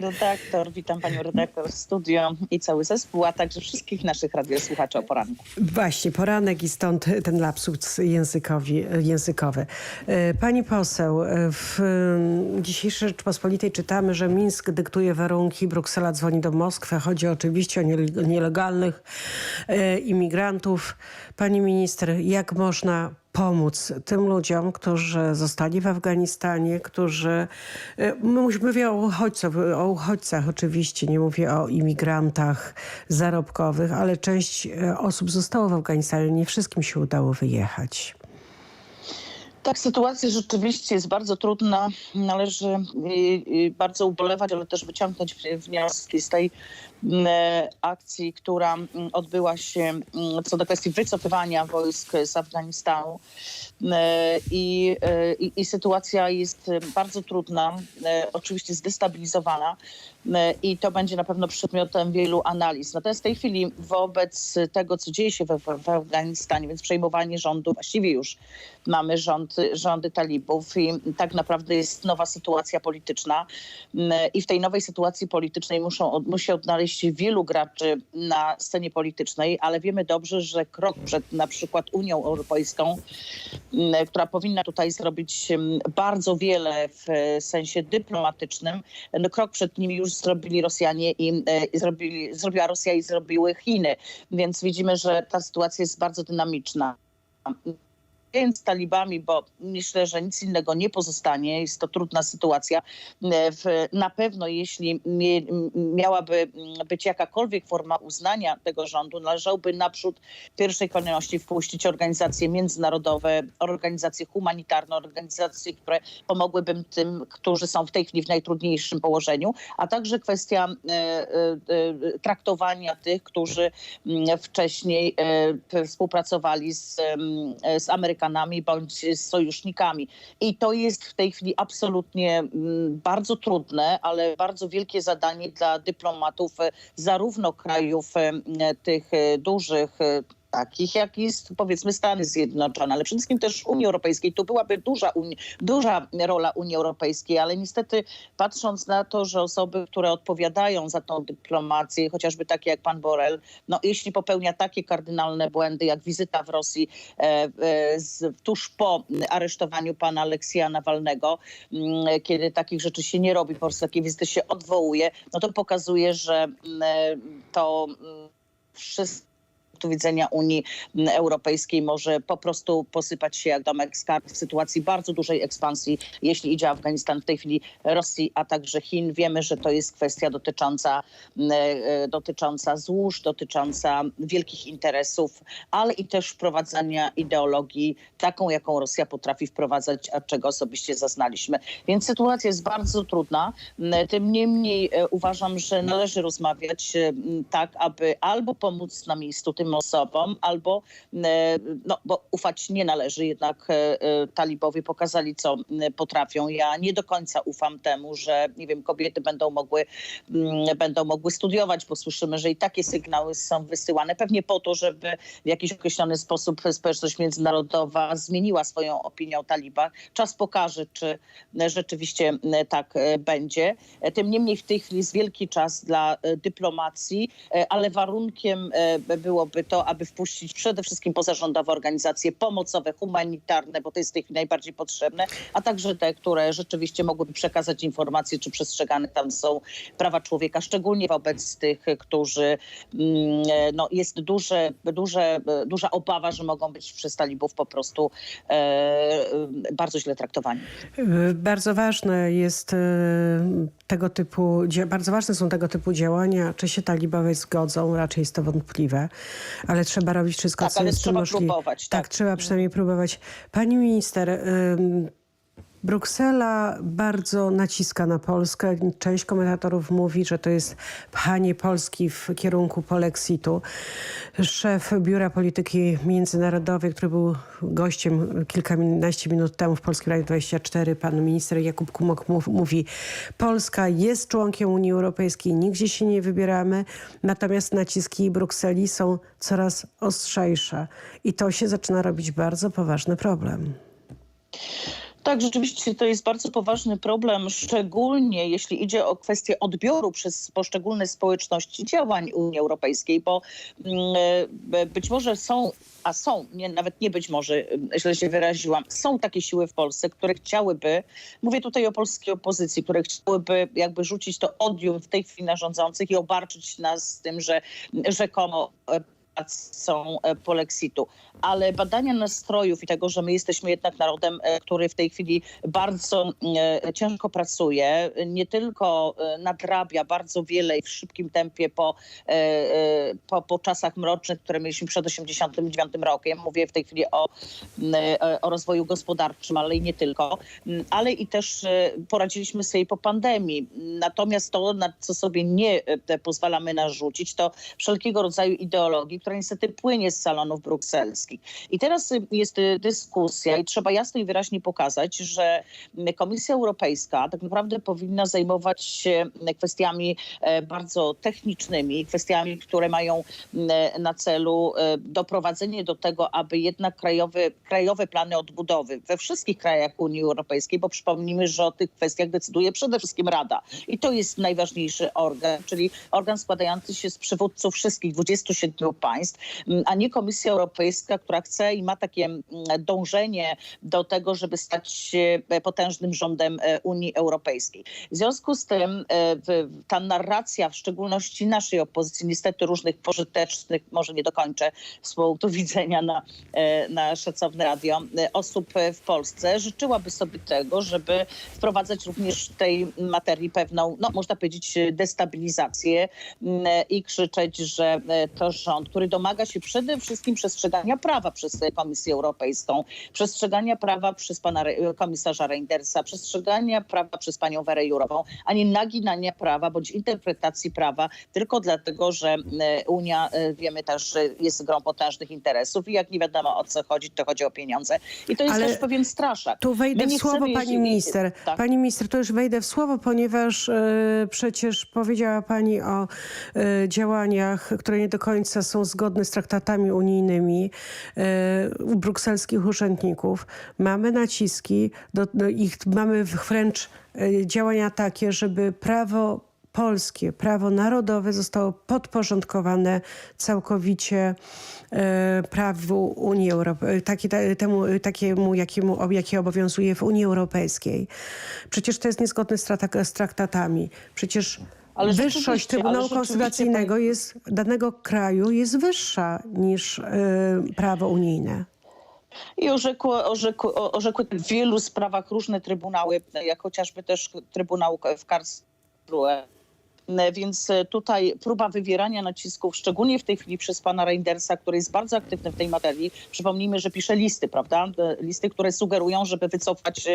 redaktor, witam panią redaktor w studio i cały zespół, a także wszystkich naszych radiosłuchaczy o poranku. Właśnie, poranek i stąd ten lapsus językowi, językowy. E, Pani poseł, e, w e, dzisiejszej Rzeczpospolitej czytamy, że Mińsk dyktuje warunki, Bruksela dzwoni do Moskwy. Chodzi oczywiście o niele- nielegalnych e, imigrantów. Pani minister, jak można pomóc tym ludziom, którzy zostali w Afganistanie, którzy... e, mów- Mówię o uchodźcach, o uchodźcach oczywiście, nie mówię o imigrantach zarobkowych, ale część e, osób zostało w Afganistanie, nie wszystkim się udało wyjechać. Tak, sytuacja rzeczywiście jest bardzo trudna. Należy y, bardzo ubolewać, ale też wyciągnąć wnioski z tej e, akcji, która mm, odbyła się mm, co do kwestii wycofywania wojsk z Afganistanu. E, I, e, i, i sytuacja jest e, bardzo trudna, e, oczywiście zdestabilizowana e, i to będzie na pewno przedmiotem wielu analiz. Natomiast w tej chwili wobec tego, co dzieje się w, w Afganistanie, więc przejmowanie rządu, właściwie już mamy rząd, rządy talibów i tak naprawdę jest nowa sytuacja polityczna i w tej nowej sytuacji politycznej muszą, musi odnaleźć się wielu graczy na scenie politycznej, ale wiemy dobrze, że krok przed na przykład Unią Europejską, mm, która powinna tutaj zrobić mm, bardzo wiele w e, sensie dyplomatycznym, no krok przed nimi już zrobili Rosjanie i, e, i zrobili, zrobiła Rosja i zrobiły Chiny, więc widzimy, że ta sytuacja jest bardzo dynamiczna z talibami, bo myślę, że nic innego nie pozostanie. Jest to trudna sytuacja. E, na pewno jeśli miałaby być jakakolwiek forma uznania tego rządu, należałoby naprzód pierwszej kolejności wpuścić organizacje międzynarodowe, organizacje humanitarne, organizacje, które pomogłyby tym, którzy są w tej chwili w najtrudniejszym położeniu, a także kwestia e, e, traktowania tych, którzy wcześniej współpracowali z, z Amerykanami bądź z sojusznikami. I to jest w tej chwili absolutnie mm, bardzo trudne, ale bardzo wielkie zadanie dla dyplomatów e, zarówno krajów e, tych e, dużych, takich jak jest powiedzmy Stany Zjednoczone, ale przede wszystkim też Unii Europejskiej. Tu byłaby duża, duża rola Unii Europejskiej, ale niestety patrząc na to, że osoby, które odpowiadają za tą dyplomację, chociażby takie jak pan Borel, no jeśli popełnia takie kardynalne błędy jak wizyta w Rosji e, e, z, tuż po aresztowaniu pana Aleksja Nawalnego, mm, kiedy takich rzeczy się nie robi, po prostu takie wizyty się odwołuje, no to pokazuje, że mm, e, to mm, wszystko punktu widzenia Unii Europejskiej może po prostu posypać się jak domek z kart w sytuacji bardzo dużej ekspansji, jeśli idzie Afganistan w tej chwili Rosji, a także Chin. Wiemy, że to jest kwestia dotycząca, m, e, dotycząca złóż, dotycząca wielkich interesów, ale i też wprowadzania ideologii taką, jaką Rosja potrafi wprowadzać, a czego osobiście zaznaliśmy. Więc sytuacja jest bardzo trudna. M, Tym niemniej e, uważam, że należy rozmawiać e, tak, aby albo pomóc na miejscu tym osobom, albo, e, no bo ufać nie należy, jednak e, e, talibowie pokazali, co potrafią. Ja nie do końca ufam temu, że nie wiem, kobiety będą mogły, mm, będą mogły studiować, bo słyszymy, że i takie sygnały są wysyłane, pewnie po to, żeby w jakiś określony sposób społeczność międzynarodowa zmieniła swoją opinię o talibach. Czas pokaże, czy rzeczywiście tak będzie. Tym niemniej w tej chwili jest wielki czas dla dyplomacji, ale warunkiem e, byłoby to, aby wpuścić przede wszystkim pozarządowe organizacje pomocowe, humanitarne, bo to jest w tej chwili najbardziej potrzebne, a także te, które rzeczywiście mogłyby przekazać informacje, czy przestrzegane tam są prawa człowieka, szczególnie wobec tych, którzy mm, e, no, jest duże, duże, e, duża obawa, że mogą być przez talibów po prostu e, e, bardzo źle traktowani. Bardzo ważne jest y, tego typu, bardzo ważne są tego typu działania. Czy się talibowie zgodzą? Raczej jest to wątpliwe, ale trzeba robić wszystko, Tak, co ale jest trzeba możliwe. próbować, Tak, tak. trzeba przynajmniej próbować. Pani minister, Bruksela bardzo naciska na Polskę. Część komentatorów mówi, że to jest pchanie Polski w kierunku polexitu. Szef Biura Polityki Międzynarodowej, który był gościem kilkanaście minut temu w Polskim Radiu 24, pan minister Jakub Kumok mów- mówi, Polska jest członkiem Unii Europejskiej, nigdzie się nie wybieramy, natomiast naciski Brukseli są coraz ostrzejsze i to się zaczyna robić bardzo poważny problem. Tak, rzeczywiście to jest bardzo poważny problem, szczególnie jeśli idzie o kwestię odbioru przez poszczególne społeczności działań Unii Europejskiej, bo mm, e, być może są, a są, nie, nawet nie być może, e, źle się wyraziłam, są takie siły w Polsce, które chciałyby, mówię tutaj o polskiej opozycji, które chciałyby jakby rzucić to odium w tej chwili na rządzących i obarczyć nas tym, że rzekomo e, są e, polexitu. Ale badania nastrojów i tego, że my jesteśmy jednak narodem, e, który w tej chwili bardzo e, ciężko pracuje, nie tylko nadrabia bardzo wiele i w szybkim tempie po, po, po czasach mrocznych, które mieliśmy przed 1989 rokiem. Mówię w tej chwili o, o rozwoju gospodarczym, ale i nie tylko. M, Ale i też poradziliśmy sobie po pandemii. Natomiast to, na co sobie nie pozwalamy narzucić, to wszelkiego rodzaju ideologii, która niestety płynie z salonów brukselskich. I teraz jest dyskusja i trzeba jasno i wyraźnie pokazać, że Komisja Europejska tak naprawdę powinna zajmować się kwestiami e, bardzo technicznymi, kwestiami, które mają m, na celu e, doprowadzenie do tego, aby jednak krajowe, krajowe plany odbudowy we wszystkich krajach Unii Europejskiej, bo przypomnijmy, że o tych kwestiach decyduje przede wszystkim Rada. I to jest najważniejszy organ, czyli organ składający się z przywódców wszystkich 27 państw, m, a nie Komisja Europejska, która chce i ma takie m, dążenie do tego, żeby stać się e, potężnym rządem e, Unii Europejskiej. W związku z tym e, ta narracja, w szczególności naszej opozycji, niestety różnych pożytecznych, może nie dokończę z punktu widzenia na, na szacowne radio, osób w Polsce, życzyłaby sobie tego, żeby wprowadzać również w tej materii pewną, no można powiedzieć, destabilizację m, i krzyczeć, że to rząd, który domaga się przede wszystkim przestrzegania prawa przez Komisję Europejską, przestrzegania prawa przez pana komisarza Reindersa, przestrzegania prawa przez panią Werę Jurową, a nie naginania prawa bądź interpretacji prawa tylko dlatego, że e, Unia, e, wiemy też, że jest grą potężnych interesów i jak nie wiadomo o co chodzi, to chodzi o pieniądze. I to jest Ale też pewien straszak. Tu wejdę w słowo chcemy, pani minister. Tak. Pani minister, to już wejdę w słowo, ponieważ e, przecież powiedziała pani o e, działaniach, które nie do końca są zgodne z traktatami unijnymi e, u brukselskich urzędników. Mamy naciski, do, do ich, mamy wręcz e, działania takie, żeby prawo polskie, prawo narodowe zostało podporządkowane całkowicie e, prawu Unii Europejskiej, takiemu, jakie obowiązuje w Unii Europejskiej. Przecież to jest niezgodne z traktatami. Przecież Ale wyższość Trybunału ale Konstytucyjnego jest, danego kraju jest wyższa niż e, prawo unijne. I orzekło, orzekły w wielu sprawach różne trybunały, jak chociażby też Trybunał w Karlsruhe. Więc tutaj próba wywierania nacisków, szczególnie w tej chwili przez pana Reindersa, który jest bardzo aktywny w tej materii. Przypomnijmy, że pisze listy, prawda? Listy, które sugerują, żeby wycofać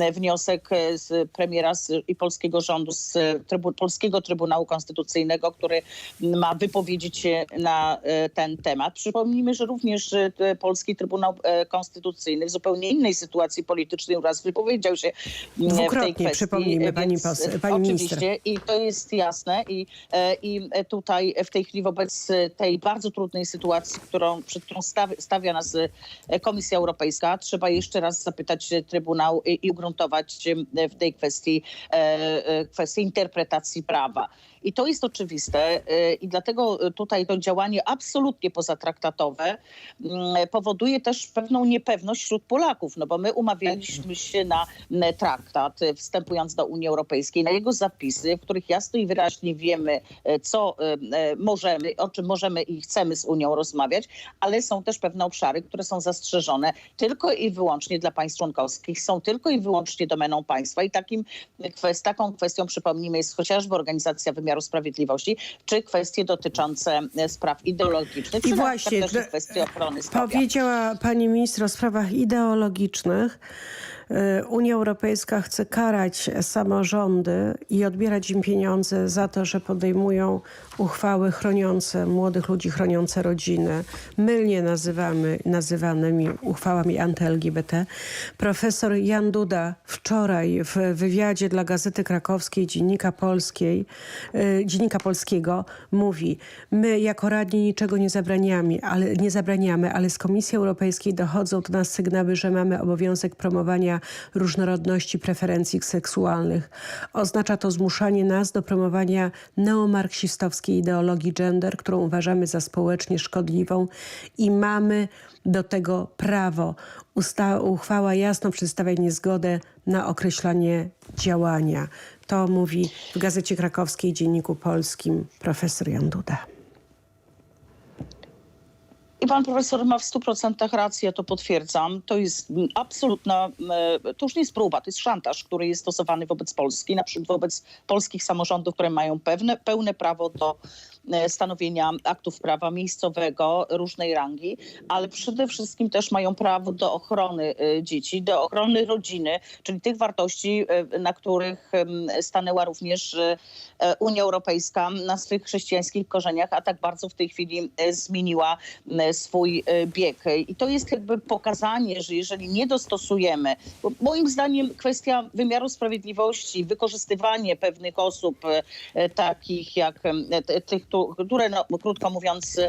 e, wniosek e, z premiera z, i polskiego rządu, z trybu, Polskiego Trybunału Konstytucyjnego, który ma wypowiedzieć się na e, ten temat. Przypomnijmy, że również e, Polski Trybunał e, Konstytucyjny w zupełnie innej sytuacji politycznej raz wypowiedział się e, w tej kwestii. przypomnijmy, E, pani e, pani minister. Oczywiście i to jest jasne i, e, i tutaj w tej chwili wobec tej bardzo trudnej sytuacji, którą, przed którą stawi- stawia nas e, Komisja Europejska, trzeba jeszcze raz zapytać e, Trybunał i, i ugruntować w tej kwestii kwestię interpretacji prawa. I to jest oczywiste i dlatego tutaj to działanie absolutnie pozatraktatowe mm, powoduje też pewną niepewność wśród Polaków, no bo my umawialiśmy się na traktat wstępując do Unii Europejskiej, na jego zapisy, w których jasno i wyraźnie wiemy, e, co e, e, możemy, o czym możemy i chcemy z Unią rozmawiać, ale są też pewne obszary, które są zastrzeżone tylko i wyłącznie dla państw członkowskich, są tylko i wyłącznie domeną państwa i takim kwest, taką kwestią, przypomnijmy, jest chociażby Organizacja Wymiaru Sprawiedliwości, czy kwestie dotyczące spraw ideologicznych, I czy właśnie, kwestie ochrony zdrowia. Powiedziała pani minister o sprawach ideologicznych. Y, Unia Europejska chce karać samorządy i odbierać im pieniądze za to, że podejmują uchwały chroniące młodych ludzi, chroniące rodziny, mylnie nazywamy, nazywanymi uchwałami anty-LGBT. Profesor Jan Duda wczoraj w wywiadzie dla Gazety Krakowskiej, Dziennika Polskiej, y, Dziennika Polskiego mówi, my jako radni niczego nie zabraniamy, ale, nie zabraniamy, ale z Komisji Europejskiej dochodzą do nas sygnały, że mamy obowiązek promowania różnorodności preferencji seksualnych. Oznacza to zmuszanie nas do promowania neomarksistowskiej ideologii gender, którą uważamy za społecznie szkodliwą i mamy do tego prawo. Usta uchwała jasno przedstawia niezgodę na określanie działania. To mówi w Gazecie Krakowskiej, Dzienniku Polskim profesor Jan Duda. I pan profesor ma w 100% rację, ja to potwierdzam. To jest absolutna, e, to już nie jest próba, to jest szantaż, który jest stosowany wobec Polski, na przykład wobec polskich samorządów, które mają pewne, pełne prawo do stanowienia aktów prawa miejscowego różnej rangi, ale przede wszystkim też mają prawo do ochrony e, dzieci, do ochrony rodziny, czyli tych wartości, e, na których stanęła również e, e, Unia Europejska na swych chrześcijańskich korzeniach, a tak bardzo w tej chwili e, zmieniła e, swój e, bieg. I to jest jakby pokazanie, że jeżeli nie dostosujemy, moim zdaniem kwestia wymiaru sprawiedliwości, wykorzystywanie pewnych osób e, e, takich jak tych, które no, krótko mówiąc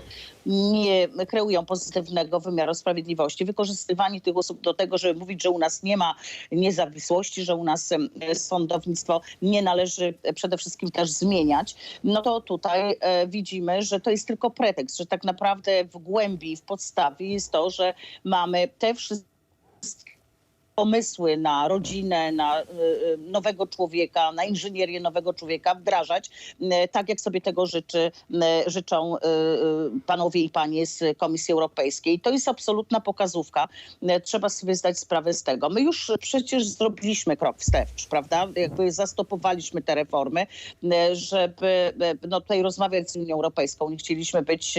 nie kreują pozytywnego wymiaru sprawiedliwości, wykorzystywanie tych osób do tego, żeby mówić, że u nas nie ma niezawisłości, że u nas sądownictwo nie należy e, przede wszystkim też zmieniać, no to tutaj e, widzimy, że to jest tylko pretekst, że tak naprawdę w głębi, w podstawie jest to, że mamy te wszystkie pomysły na rodzinę, na y, y, nowego człowieka, na inżynierię nowego człowieka wdrażać y, tak, jak sobie tego życzy, życzą panowie i panie z Komisji Europejskiej. To jest absolutna pokazówka. Trzeba sobie zdać sprawę z tego. My już przecież zrobiliśmy krok wstecz, prawda? Jakby zastopowaliśmy te reformy, żeby no, tutaj rozmawiać z Unią Europejską. Nie chcieliśmy być,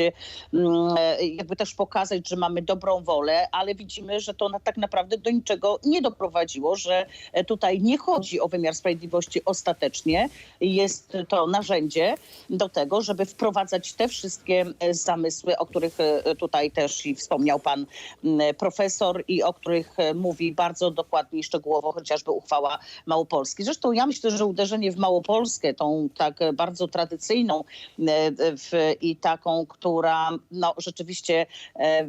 jakby też pokazać, że mamy dobrą wolę, ale widzimy, że to tak naprawdę do niczego nie doprowadziło, że e, tutaj nie chodzi o wymiar sprawiedliwości ostatecznie. Jest to narzędzie do tego, żeby wprowadzać te wszystkie e, zamysły, o których e, tutaj też i wspomniał pan profesor i o których mówi bardzo dokładnie i szczegółowo chociażby uchwała Małopolski. Zresztą ja myślę, że uderzenie w Małopolskę, tą tak bardzo tradycyjną w, i taką, która no, rzeczywiście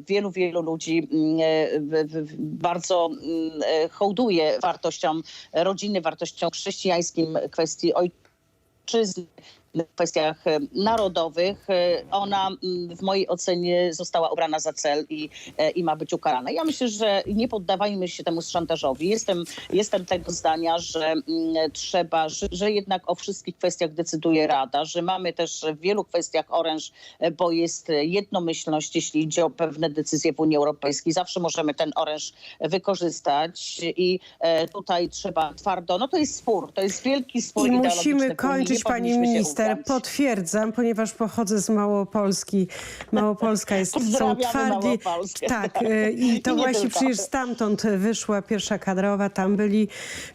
wielu, wielu ludzi bardzo hołduje wartościom rodziny, wartościom chrześcijańskim, kwestii ojczyzny w kwestiach e, narodowych. E, Ona w mojej ocenie została obrana za cel i, e, i ma być ukarana. Ja myślę, że nie poddawajmy się temu szantażowi. Jestem, jestem tego zdania, że trzeba, że, że jednak o wszystkich kwestiach decyduje Rada, że mamy też w wielu kwestiach oręż, bo jest jednomyślność, jeśli idzie o pewne decyzje w Unii Europejskiej. Zawsze możemy ten oręż wykorzystać i tutaj trzeba twardo, no to jest spór, to jest wielki spór I musimy kończyć, pani minister. Potwierdzam, ponieważ pochodzę z Małopolski. Małopolska jest, są. Małopolskę. Tak, e, i to I nie właśnie tylko. przecież stamtąd wyszła pierwsza kadrowa. Tam byli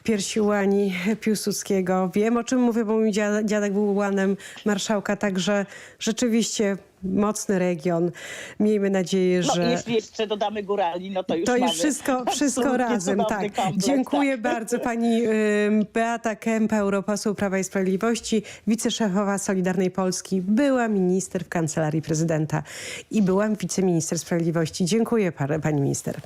pierwsi łani Piłsudskiego. Wiem, o czym mówię, bo mój dziadek, dziadek był łanem marszałka, także rzeczywiście mocny region. Miejmy nadzieję, No, że... jeśli jeszcze dodamy górali, no to już To już wszystko, wszystko razem, tak. komplet, Dziękuję tak. bardzo pani Beata Kempa, europoseł Prawa i Sprawiedliwości, wiceszefowa Solidarnej Polski, była minister w Kancelarii Prezydenta i byłam wiceminister sprawiedliwości. Dziękuję pani minister.